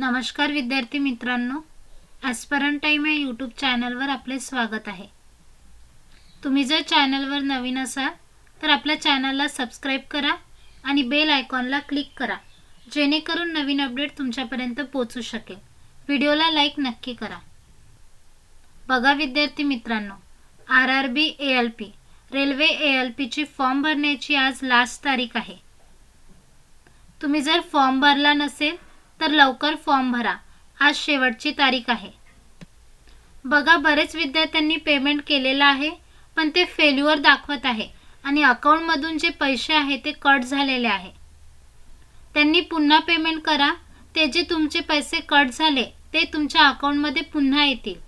नमस्कार विद्यार्थी मित्रांनो ॲस्परन टाईम या यूट्यूब चॅनलवर आपले स्वागत आहे. तुम्ही जर चॅनलवर नवीन असाल तर आपल्या चॅनलला सबस्क्राईब करा आणि बेल आयकॉनला क्लिक करा जेणेकरून नवीन अपडेट तुमच्यापर्यंत पोचू शकेल. व्हिडिओला लाईक नक्की करा. बघा विद्यार्थी मित्रांनो R R B A L P railway A L Peechi form भरण्याची आज लास्ट तारीख आहे. तुम्ही जर फॉर्म भरला नसेल तर लवकर फॉर्म भरा. आज शेवटची तारीख आहे. बघा बरेच विद्यार्थ्यांनी पेमेंट केलेलं आहे पण ते फेल्युअर दाखवत आहे आणि अकाउंटमधून जे पैसे आहे ते कट झालेले आहे. त्यांनी पुन्हा पेमेंट करा. ते जे तुमचे पैसे कट झाले ते तुमच्या अकाउंटमध्ये पुन्हा येतील.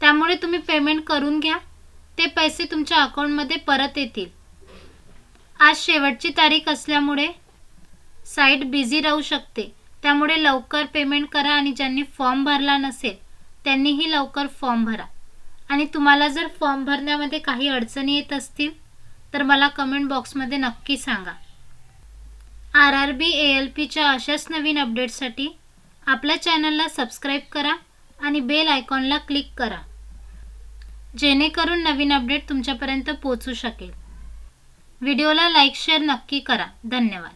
त्यामुळे तुम्ही पेमेंट करून घ्या. ते पैसे तुमच्या अकाउंटमध्ये परत येतील. आज शेवटची तारीख असल्यामुळे साईट बिझी राहू शकते. त्यामुळे लवकर पेमेंट करा आणि ज्यांनी फॉर्म भरला नसेल त्यांनीही लवकर फॉर्म भरा. आणि तुम्हाला जर फॉर्म भरण्यामध्ये काही अडचणी येत असतील तर मला कमेंट बॉक्समध्ये नक्की सांगा. R R B A L पीच्या अशाच नवीन अपडेट्ससाठी आपल्या चॅनलला सबस्क्राईब करा आणि बेल आयकॉनला क्लिक करा. जेणेकरून नवीन अपडेट तुमच्यापर्यंत पोचू शकेल. व्हिडिओला लाईक शेअर नक्की करा. धन्यवाद.